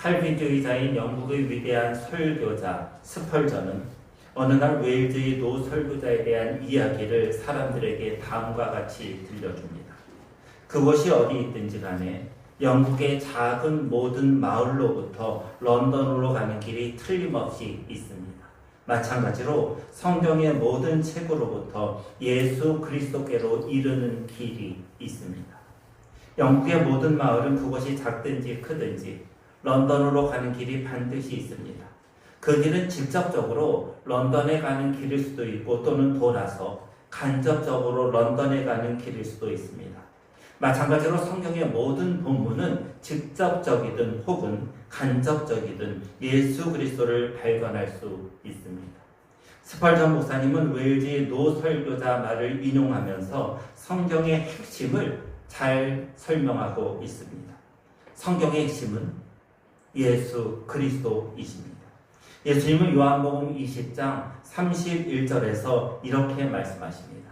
칼빈주의자인 영국의 위대한 설교자 스펄전은 어느 날 웨일즈의 노 설교자에 대한 이야기를 사람들에게 다음과 같이 들려줍니다. 그곳이 어디 있든지 간에 영국의 작은 모든 마을로부터 런던으로 가는 길이 틀림없이 있습니다. 마찬가지로 성경의 모든 책으로부터 예수 그리스도께로 이르는 길이 있습니다. 영국의 모든 마을은 그곳이 작든지 크든지 런던으로 가는 길이 반드시 있습니다. 그 길은 직접적으로 런던에 가는 길일 수도 있고 또는 돌아서 간접적으로 런던에 가는 길일 수도 있습니다. 마찬가지로 성경의 모든 본문은 직접적이든 혹은 간접적이든 예수 그리스도를 발견할 수 있습니다. 스펄전 목사님은 웨일즈의 노 설교자 말을 인용하면서 성경의 핵심을 잘 설명하고 있습니다. 성경의 핵심은 예수 그리스도이십니다. 예수님은 요한복음 20장 31절에서 이렇게 말씀하십니다.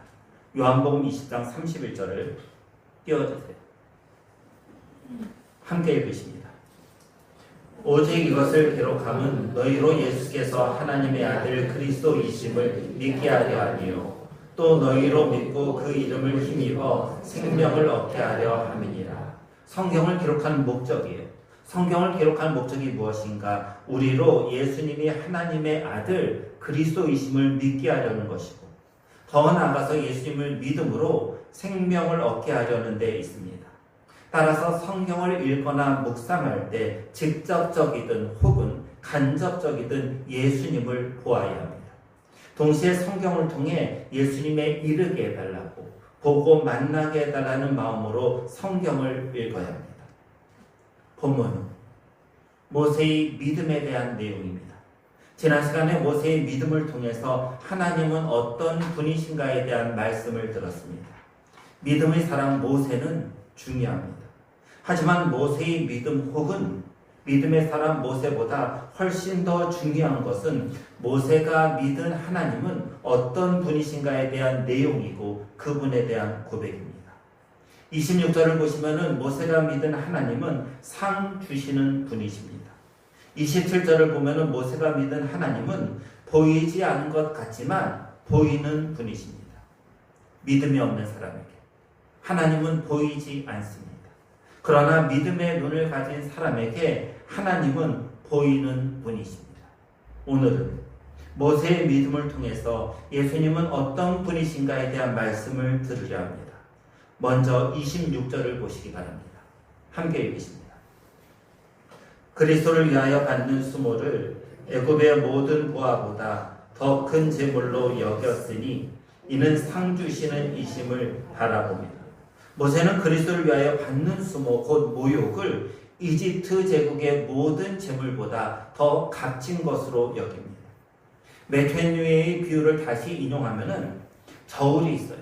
요한복음 20장 31절을 띄워주세요. 함께 읽으십니다. 오직 이것을 기록함은 너희로 예수께서 하나님의 아들 그리스도이심을 믿게 하려 하니요. 또 너희로 믿고 그 이름을 힘입어 생명을 얻게 하려 함이니라. 성경을 기록하는 목적이에요. 성경을 기록하는 목적이 무엇인가? 우리로 예수님이 하나님의 아들 그리스도이심을 믿게 하려는 것이고 더 나아가서 예수님을 믿음으로 생명을 얻게 하려는 데 있습니다. 따라서 성경을 읽거나 묵상할 때 직접적이든 혹은 간접적이든 예수님을 보아야 합니다. 동시에 성경을 통해 예수님의 이르게 해달라고 보고 만나게 해달라는 마음으로 성경을 읽어야 합니다. 본문은 모세의 믿음에 대한 내용입니다. 지난 시간에 모세의 믿음을 통해서 하나님은 어떤 분이신가에 대한 말씀을 들었습니다. 믿음의 사람 모세는 중요합니다. 하지만 모세의 믿음 혹은 믿음의 사람 모세보다 훨씬 더 중요한 것은 모세가 믿은 하나님은 어떤 분이신가에 대한 내용이고 그분에 대한 고백입니다. 26절을 보시면은 모세가 믿은 하나님은 상 주시는 분이십니다. 27절을 보면은 모세가 믿은 하나님은 보이지 않은 것 같지만 보이는 분이십니다. 믿음이 없는 사람에게 하나님은 보이지 않습니다. 그러나 믿음의 눈을 가진 사람에게 하나님은 보이는 분이십니다. 오늘은 모세의 믿음을 통해서 예수님은 어떤 분이신가에 대한 말씀을 들으려 합니다. 먼저 26절을 보시기 바랍니다. 함께 읽겠습니다. 그리스도를 위하여 받는 수모를 애굽의 모든 보아보다 더 큰 제물로 여겼으니 이는 상 주시는 이심을 바라봅니다. 모세는 그리스도를 위하여 받는 수모 곧 모욕을 이집트 제국의 모든 재물보다 더 값진 것으로 여깁니다. 메테뉴의 비유를 다시 인용하면은 저울이 있어요.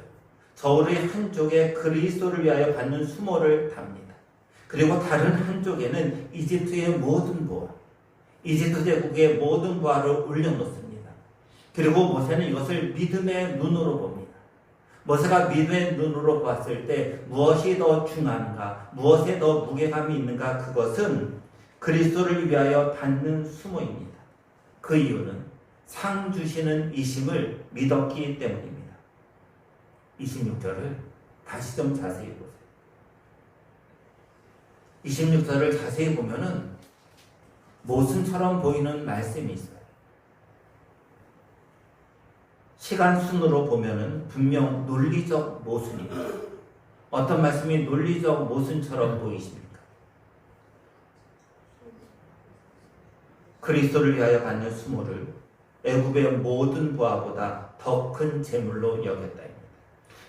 저울의 한쪽에 그리스도를 위하여 받는 수모를 답니다. 그리고 다른 한쪽에는 이집트의 모든 보화, 이집트 제국의 모든 보화를 올려놓습니다. 그리고 모세는 이것을 믿음의 눈으로 봅니다. 모세가 믿음의 눈으로 봤을 때 무엇이 더 중요한가, 무엇에 더 무게감이 있는가, 그것은 그리스도를 위하여 받는 수모입니다. 그 이유는 상 주시는 이심을 믿었기 때문입니다. 26절을 다시 좀 자세히 보세요. 26절을 자세히 보면은 모순처럼 보이는 말씀이 있어요. 시간 순으로 보면은 분명 논리적 모순입니다. 어떤 말씀이 논리적 모순처럼 보이십니까? 그리스도를 위하여 받는 수모를 애굽의 모든 부하보다 더 큰 재물로 여겼다.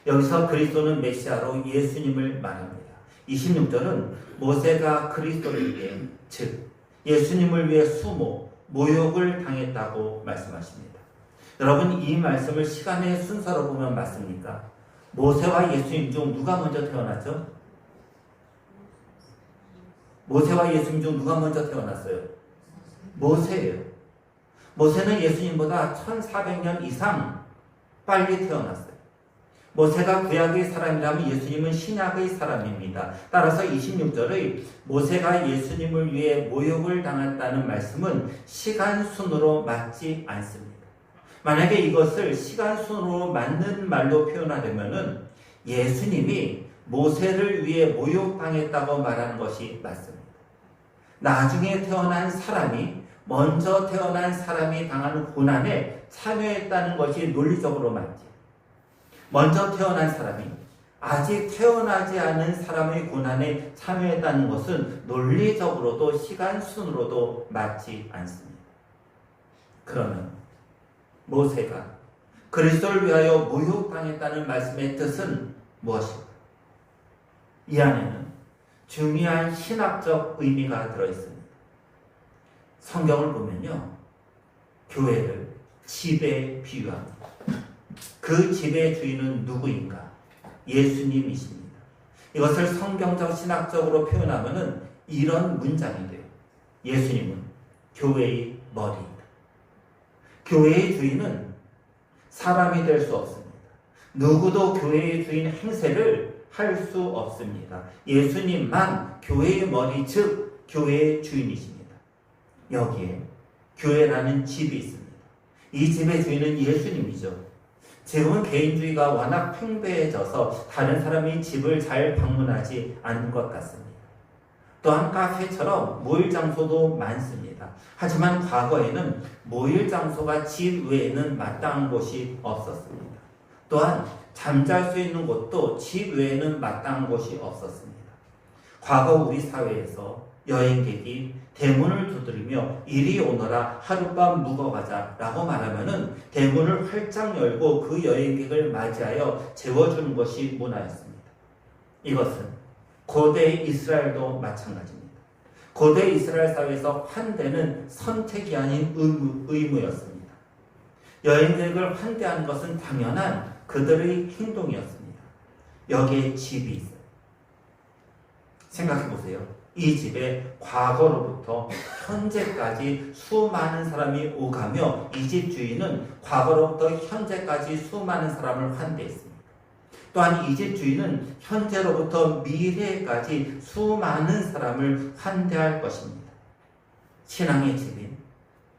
여기서 그리스도는 메시아로 예수님을 말합니다. 26절은 모세가 그리스도를 위해 즉 예수님을 위해 수모 모욕을 당했다고 말씀하십니다. 여러분 이 말씀을 시간의 순서로 보면 맞습니까? 모세와 예수님 중 누가 먼저 태어났죠? 모세와 예수님 중 누가 먼저 태어났어요? 모세예요. 모세는 예수님보다 1400년 이상 빨리 태어났어요. 모세가 구약의 사람이라면 예수님은 신약의 사람입니다. 따라서 26절의 모세가 예수님을 위해 모욕을 당했다는 말씀은 시간 순으로 맞지 않습니다. 만약에 이것을 시간 순으로 맞는 말로 표현하려면은 예수님이 모세를 위해 모욕당했다고 말하는 것이 맞습니다. 나중에 태어난 사람이 먼저 태어난 사람이 당하는 고난에 참여했다는 것이 논리적으로 맞지. 먼저 태어난 사람이 아직 태어나지 않은 사람의 고난에 참여했다는 것은 논리적으로도 시간 순으로도 맞지 않습니다. 그러면 모세가 그리스도를 위하여 모욕당했다는 말씀의 뜻은 무엇일까? 이 안에는 중요한 신학적 의미가 들어있습니다. 성경을 보면요. 교회를 집에 비유합니다. 그 집의 주인은 누구인가? 예수님이십니다. 이것을 성경적 신학적으로 표현하면 이런 문장이 돼요. 예수님은 교회의 머리이다. 교회의 주인은 사람이 될 수 없습니다. 누구도 교회의 주인 행세를 할 수 없습니다. 예수님만 교회의 머리, 즉, 교회의 주인이십니다. 여기에 교회라는 집이 있습니다. 이 집의 주인은 예수님이죠. 지금은 개인주의가 워낙 팽배해져서 다른 사람이 집을 잘 방문하지 않는 것 같습니다. 또한 카페처럼 모일 장소도 많습니다. 하지만 과거에는 모일 장소가 집 외에는 마땅한 곳이 없었습니다. 또한 잠잘 수 있는 곳도 집 외에는 마땅한 곳이 없었습니다. 과거 우리 사회에서 여행객이 대문을 두드리며 이리 오너라 하룻밤 묵어가자 라고 말하면은 대문을 활짝 열고 그 여행객을 맞이하여 재워주는 것이 문화였습니다. 이것은 고대 이스라엘도 마찬가지입니다. 고대 이스라엘 사회에서 환대는 선택이 아닌 의무, 의무였습니다. 여행객을 환대하는 것은 당연한 그들의 행동이었습니다. 여기에 집이 있어요. 생각해 보세요. 이 집에 과거로부터 현재까지 수많은 사람이 오가며 이 집 주인은 과거로부터 현재까지 수많은 사람을 환대했습니다. 또한 이 집 주인은 현재로부터 미래까지 수많은 사람을 환대할 것입니다. 신앙의 집인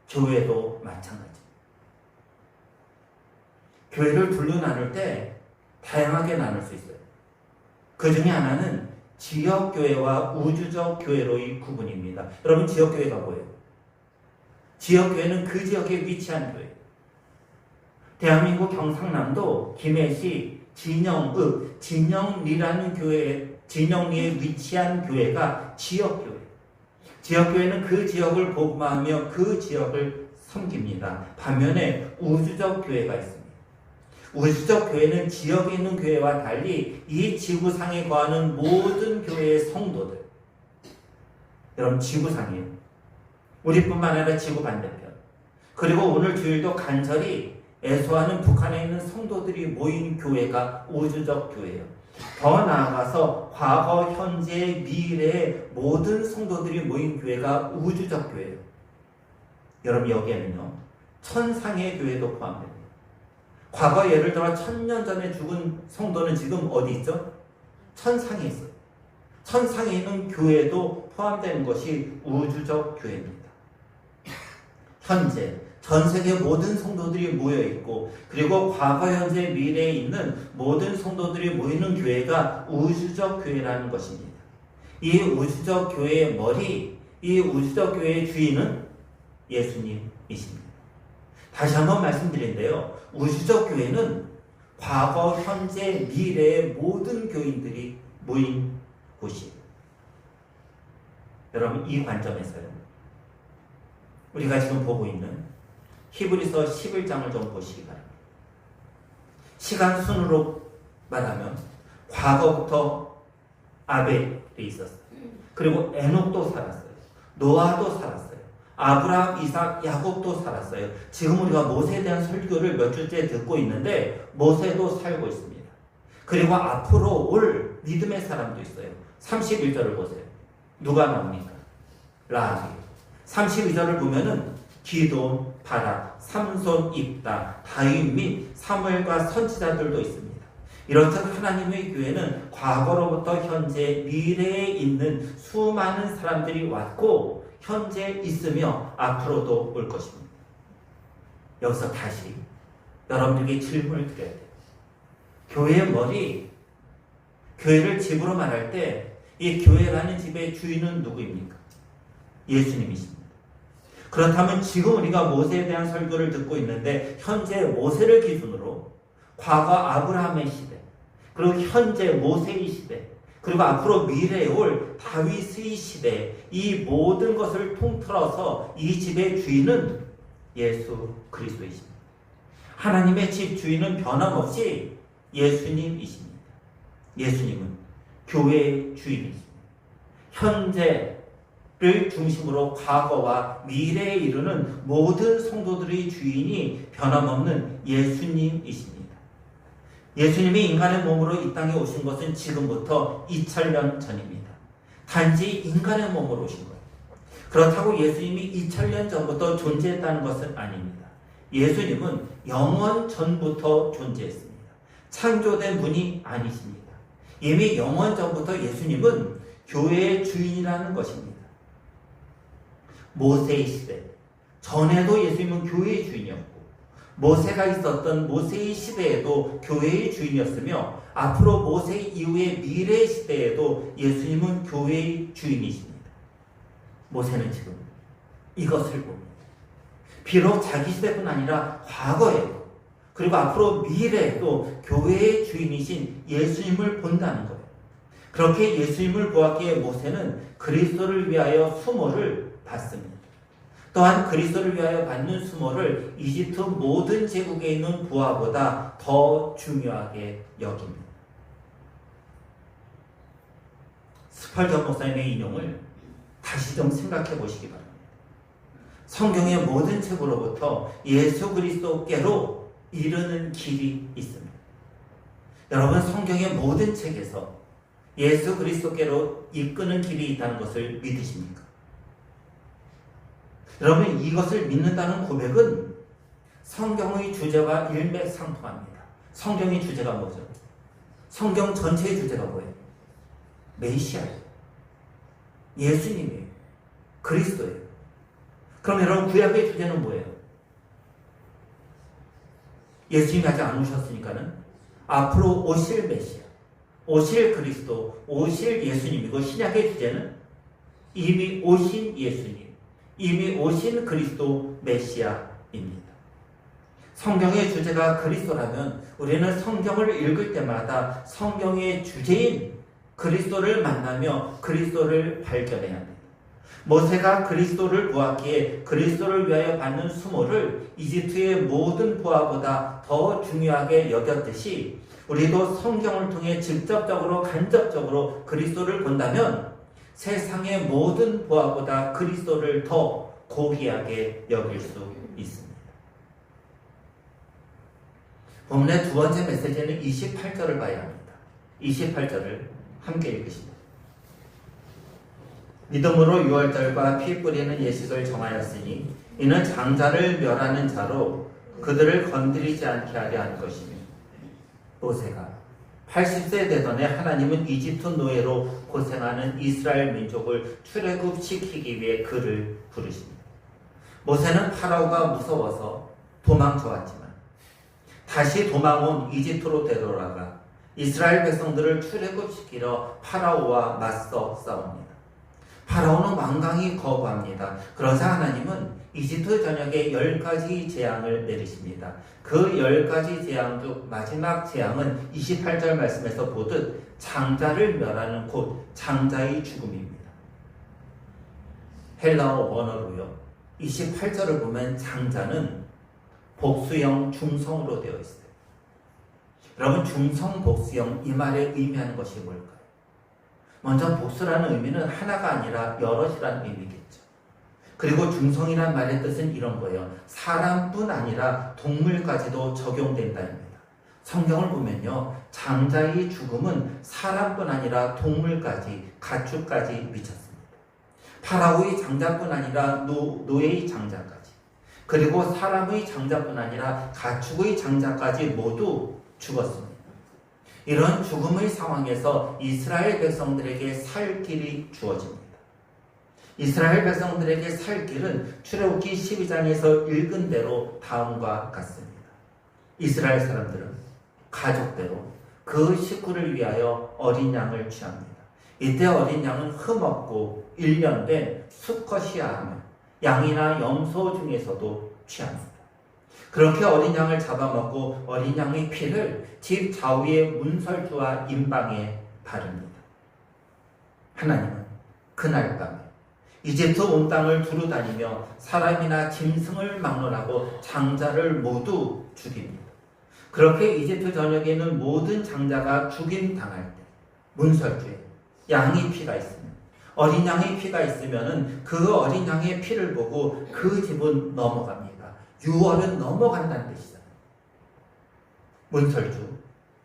교회도 마찬가지입니다. 교회를 둘로 나눌 때 다양하게 나눌 수 있어요. 그 중에 하나는 지역교회와 우주적 교회로의 구분입니다. 여러분, 지역교회가 뭐예요? 지역교회는 그 지역에 위치한 교회. 대한민국 경상남도 김해시 진영읍, 진영리라는 교회, 진영리에 위치한 교회가 지역교회. 지역교회는 그 지역을 복음하며 그 지역을 섬깁니다. 반면에 우주적 교회가 있습니다. 우주적 교회는 지역에 있는 교회와 달리 이 지구상에 거하는 모든 교회의 성도들. 여러분, 지구상이에요. 우리뿐만 아니라 지구 반대편. 그리고 오늘 주일도 간절히 애소하는 북한에 있는 성도들이 모인 교회가 우주적 교회예요. 더 나아가서 과거, 현재, 미래의 모든 성도들이 모인 교회가 우주적 교회예요. 여러분 여기에는요. 천상의 교회도 포함됩니다. 과거 예를 들어 천년 전에 죽은 성도는 지금 어디 있죠? 천상에 있어요. 천상에 있는 교회도 포함되는 것이 우주적 교회입니다. 현재 전 세계 모든 성도들이 모여 있고 그리고 과거, 현재, 미래에 있는 모든 성도들이 모이는 교회가 우주적 교회라는 것입니다. 이 우주적 교회의 머리, 이 우주적 교회의 주인은 예수님이십니다. 다시 한번 말씀드린데요. 우주적 교회는 과거, 현재, 미래의 모든 교인들이 모인 곳이에요. 여러분, 이 관점에서요. 우리가 지금 보고 있는 히브리서 11장을 좀 보시기 바랍니다. 시간 순으로 말하면 과거부터 아벨이 있었어요. 그리고 에녹도 살았어요. 노아도 살았어요. 아브라함, 이삭, 야곱도 살았어요. 지금 우리가 모세에 대한 설교를 몇 주째 듣고 있는데 모세도 살고 있습니다. 그리고 앞으로 올 믿음의 사람도 있어요. 31절을 보세요. 누가 나옵니까? 라합이. 32절을 보면은 기돈, 바락, 삼손, 입다, 다윗 및 사무엘과 선지자들도 있습니다. 이렇듯 하나님의 교회는 과거로부터 현재, 미래에 있는 수많은 사람들이 왔고 현재 있으며 앞으로도 올 것입니다. 여기서 다시 여러분들에게 질문을 드려야 돼요. 교회의 머리, 교회를 집으로 말할 때 이 교회라는 집의 주인은 누구입니까? 예수님이십니다. 그렇다면 지금 우리가 모세에 대한 설교를 듣고 있는데 현재 모세를 기준으로 과거 아브라함의 시대, 그리고 현재 모세의 시대, 그리고 앞으로 미래에 올 다윗의 시대, 이 모든 것을 통틀어서 이 집의 주인은 예수 그리스도이십니다. 하나님의 집 주인은 변함없이 예수님이십니다. 예수님은 교회의 주인이십니다. 현재를 중심으로 과거와 미래에 이르는 모든 성도들의 주인이 변함없는 예수님이십니다. 예수님이 인간의 몸으로 이 땅에 오신 것은 지금부터 2000년 전입니다. 단지 인간의 몸으로 오신 거예요. 그렇다고 예수님이 2000년 전부터 존재했다는 것은 아닙니다. 예수님은 영원 전부터 존재했습니다. 창조된 분이 아니십니다. 이미 영원 전부터 예수님은 교회의 주인이라는 것입니다. 모세의 시대 전에도 예수님은 교회의 주인이었고 모세가 있었던 모세의 시대에도 교회의 주인이었으며 앞으로 모세 이후의 미래 시대에도 예수님은 교회의 주인이십니다. 모세는 지금 이것을 봅니다. 비록 자기 시대뿐 아니라 과거에도 그리고 앞으로 미래에도 교회의 주인이신 예수님을 본다는 거예요. 그렇게 예수님을 보았기에 모세는 그리스도를 위하여 수모를 받습니다. 또한 그리스도를 위하여 받는 수모를 이집트 모든 제국에 있는 부하보다 더 중요하게 여깁니다. 스펄전 목사님의 인용을 다시 좀 생각해 보시기 바랍니다. 성경의 모든 책으로부터 예수 그리스도께로 이르는 길이 있습니다. 여러분 성경의 모든 책에서 예수 그리스도께로 이끄는 길이 있다는 것을 믿으십니까? 여러분 이것을 믿는다는 고백은 성경의 주제와 일맥상통합니다. 성경의 주제가 뭐죠? 성경 전체의 주제가 뭐예요? 메시아예요. 예수님이에요. 그리스도예요. 그럼 여러분 구약의 주제는 뭐예요? 예수님이 아직 안 오셨으니까는 앞으로 오실 메시아, 오실 그리스도, 오실 예수님이고 신약의 주제는 이미 오신 예수님, 이미 오신 그리스도 메시아입니다. 성경의 주제가 그리스도라면 우리는 성경을 읽을 때마다 성경의 주제인 그리스도를 만나며 그리스도를 발견해야 합니다. 모세가 그리스도를 보았기에 그리스도를 위하여 받는 수모를 이집트의 모든 부하보다 더 중요하게 여겼듯이 우리도 성경을 통해 직접적으로 간접적으로 그리스도를 본다면 세상의 모든 부하보다 그리스도를 더 고귀하게 여길 수 있습니다. 본문의 두 번째 메시지는 28절을 봐야 합니다. 28절을 함께 읽으십니다. 믿음으로 유월절과 피 뿌리는 예식을 정하였으니 이는 장자를 멸하는 자로 그들을 건드리지 않게 하려 한 것이며 모세가 80세 되던 해 하나님은 이집트 노예로 고생하는 이스라엘 민족을 출애굽시키기 위해 그를 부르십니다. 모세는 파라오가 무서워서 도망쳐왔지만 다시 도망 온 이집트로 되돌아가 이스라엘 백성들을 출애굽시키려 파라오와 맞서 싸웁니다. 파라오는 완강히 거부합니다. 그러자 하나님은 이집트 전역에 열 가지 재앙을 내리십니다. 그 열 가지 재앙 중 마지막 재앙은 28절 말씀에서 보듯 장자를 멸하는 곧 장자의 죽음입니다. 헬라어 원어로요. 28절을 보면 장자는 복수형 중성으로 되어 있어요. 여러분 중성 복수형 이 말에 의미하는 것이 뭘까요? 먼저 복수라는 의미는 하나가 아니라 여럿이라는 의미겠죠. 그리고 중성이란 말의 뜻은 이런 거예요. 사람뿐 아니라 동물까지도 적용된다입니다. 성경을 보면요. 장자의 죽음은 사람뿐 아니라 동물까지, 가축까지 미쳤습니다. 파라오의 장자뿐 아니라 노, 노예의 장자까지, 그리고 사람의 장자뿐 아니라 가축의 장자까지 모두 죽었습니다. 이런 죽음의 상황에서 이스라엘 백성들에게 살 길이 주어집니다. 이스라엘 백성들에게 살 길은 출애굽기 12장에서 읽은 대로 다음과 같습니다. 이스라엘 사람들은 가족대로 그 식구를 위하여 어린 양을 취합니다. 이때 어린 양은 흠없고 1년 된 수컷이야 하며 양이나 염소 중에서도 취합니다. 그렇게 어린 양을 잡아먹고 어린 양의 피를 집 좌우의 문설주와 임방에 바릅니다. 하나님은 그날 밤 에 이집트 온 땅을 두루 다니며 사람이나 짐승을 막론하고 장자를 모두 죽입니다. 그렇게 이집트 있는 모든 장자가 죽임 당할 때 문설주에 양의 피가 있으면 어린 양의 피가 있으면은 그 어린 양의 피를 보고 그 집은 넘어갑니다. 유월은 넘어간다는 뜻이잖아요. 문설주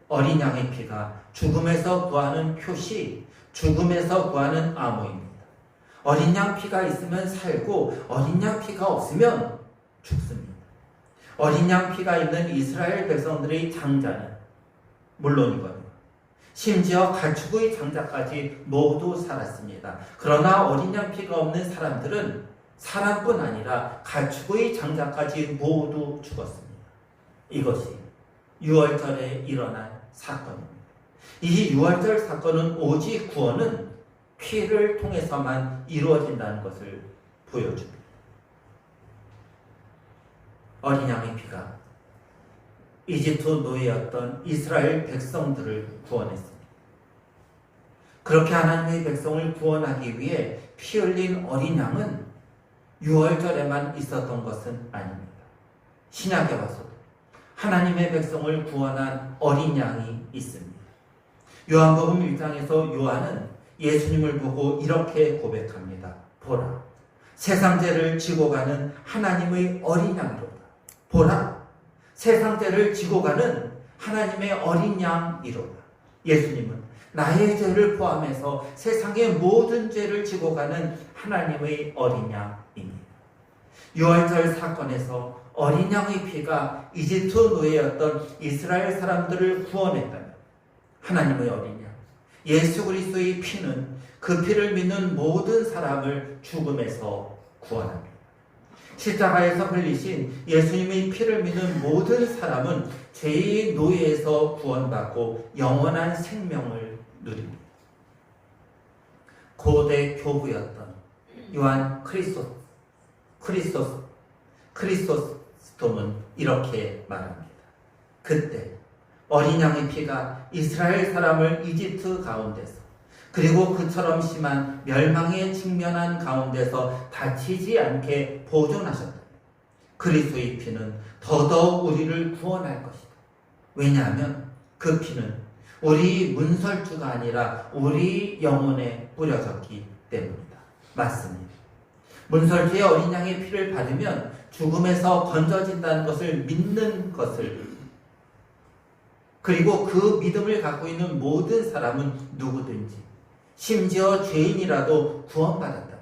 어린 양의 피가 죽음에서 구하는 표시, 죽음에서 구하는 암호입니다. 어린 양 피가 있으면 살고 어린 양 피가 없으면 죽습니다. 어린 양 피가 있는 이스라엘 백성들의 장자는 물론이거든요. 심지어 가축의 장자까지 모두 살았습니다. 그러나 어린 양 피가 없는 사람들은 사람뿐 아니라 가축의 장자까지 모두 죽었습니다. 이것이 6월절에 일어난 사건입니다. 이 6월절 사건은 오직 구원은 피를 통해서만 이루어진다는 것을 보여줍니다. 어린 양의 피가 이집트 노예였던 이스라엘 백성들을 구원했습니다. 그렇게 하나님의 백성을 구원하기 위해 피 흘린 어린 양은 6월절에만 있었던 것은 아닙니다. 신약에 와서도 하나님의 백성을 구원한 어린 양이 있습니다. 요한복음 1장에서 요한은 예수님을 보고 이렇게 고백합니다. 보라, 세상 죄를 지고 가는 하나님의 어린 양이로다. 보라, 세상 죄를 지고 가는 하나님의 어린 양이로다. 예수님은 나의 죄를 포함해서 세상의 모든 죄를 지고 가는 하나님의 어린 양입니다. 6월절 사건에서 어린 양의 피가 이집트 노예였던 이스라엘 사람들을 구원했다면 하나님의 어린 양 예수 그리스도의 피는 그 피를 믿는 모든 사람을 죽음에서 구원합니다. 십자가에서 흘리신 예수님의 피를 믿는 모든 사람은 죄의 노예에서 구원받고 영원한 생명을 누립니다. 고대 교부였던 요한 크리스토스, 크리스토스, 크리스토스톰은 이렇게 말합니다. 그때 어린 양의 피가 이스라엘 사람을 이집트 가운데서 그리고 그처럼 심한 멸망에 직면한 가운데서 다치지 않게 보존하셨다. 그리스도의 피는 더더욱 우리를 구원할 것이다. 왜냐하면 그 피는 우리 문설주가 아니라 우리 영혼에 뿌려졌기 때문이다. 맞습니다. 문설주의 어린 양의 피를 받으면 죽음에서 건져진다는 것을 믿는 것을 그리고 그 믿음을 갖고 있는 모든 사람은 누구든지 심지어 죄인이라도 구원받았다.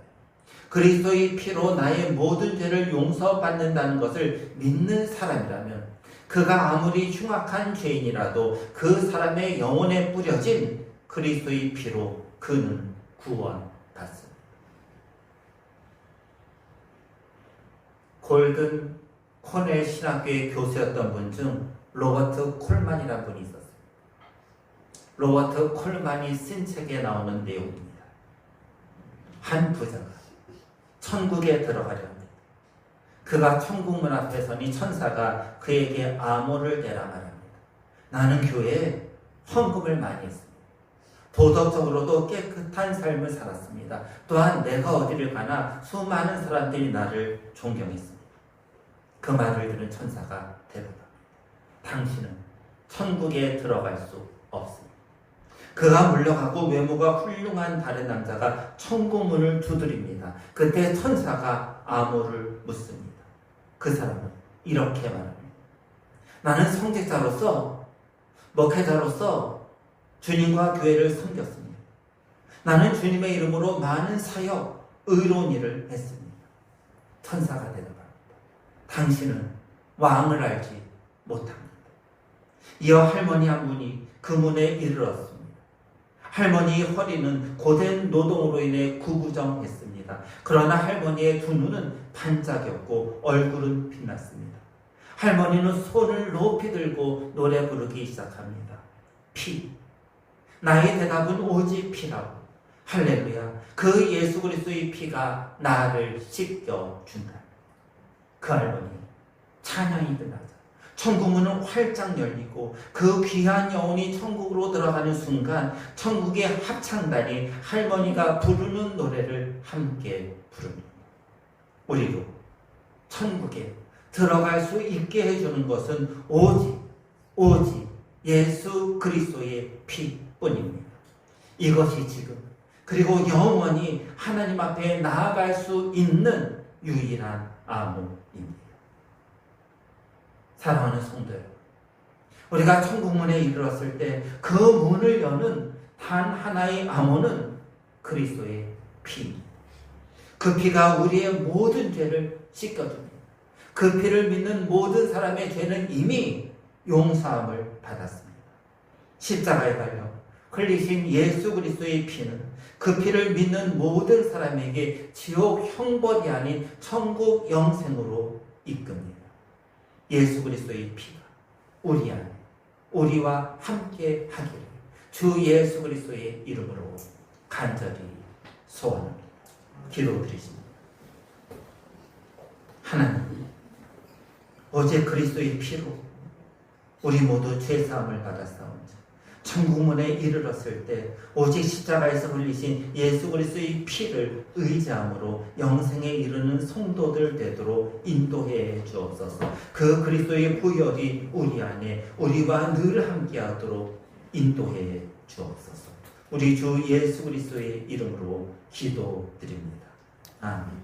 그리스도의 피로 나의 모든 죄를 용서받는다는 것을 믿는 사람이라면 그가 아무리 흉악한 죄인이라도 그 사람의 영혼에 뿌려진 그리스도의 피로 그는 구원받습니다. 골든 코넬 신학교의 교수였던 분 중 로버트 콜만이라는 분이 있었습니다. 로버트 콜만이 쓴 책에 나오는 내용입니다. 한 부자가 천국에 들어가려 합니다. 그가 천국 문 앞에 서니 천사가 그에게 암호를 내라 말합니다. 나는 교회에 헌금을 많이 했습니다. 도덕적으로도 깨끗한 삶을 살았습니다. 또한 내가 어디를 가나 수많은 사람들이 나를 존경했습니다. 그 말을 들은 천사가 대답합니다. 당신은 천국에 들어갈 수 없습니다. 그가 물러가고 외모가 훌륭한 다른 남자가 천국 문을 두드립니다. 그때 천사가 암호를 묻습니다. 그 사람은 이렇게 말합니다. 나는 성직자로서 목회자로서 주님과 교회를 섬겼습니다. 나는 주님의 이름으로 많은 사역, 의로운 일을 했습니다. 천사가 대답합니다. 당신은 왕을 알지 못합니다. 이어 할머니 한 분이 그 문에 이르렀습니다. 할머니 허리는 고된 노동으로 인해 구부정했습니다. 그러나 할머니의 두 눈은 반짝였고 얼굴은 빛났습니다. 할머니는 손을 높이 들고 노래 부르기 시작합니다. 피. 나의 대답은 오직 피라고. 할렐루야. 그 예수 그리스도의 피가 나를 씻겨 준다. 그 할머니 찬양이 끝나자 천국문은 활짝 열리고 그 귀한 영혼이 천국으로 들어가는 순간 천국의 합창단이 할머니가 부르는 노래를 함께 부릅니다. 우리도 천국에 들어갈 수 있게 해주는 것은 오직 오직 예수 그리스도의 피뿐입니다. 이것이 지금 그리고 영원히 하나님 앞에 나아갈 수 있는 유일한 암호입니다. 사랑하는 성도 여러분, 우리가 천국문에 이르렀을 때 그 문을 여는 단 하나의 암호는 그리스도의 피. 그 피가 우리의 모든 죄를 씻겨줍니다. 그 피를 믿는 모든 사람의 죄는 이미 용서함을 받았습니다. 십자가에 달려 흘리신 예수 그리스도의 피는 그 피를 믿는 모든 사람에게 지옥 형벌이 아닌 천국 영생으로 이끕니다. 예수 그리스도의 피가 우리 안에 우리와 함께 하기를 주 예수 그리스도의 이름으로 간절히 소원합니다. 기도드리십니다. 하나님, 어제 그리스도의 피로 우리 모두 죄사함을 받았사옵니다. 천국문에 이르렀을 때 오직 십자가에서 흘리신 예수 그리스도의 피를 의지함으로 영생에 이르는 성도들 되도록 인도해 주옵소서. 그 그리스도의 부혈이 우리 안에 우리와 늘 함께하도록 인도해 주옵소서. 우리 주 예수 그리스도의 이름으로 기도드립니다. 아멘.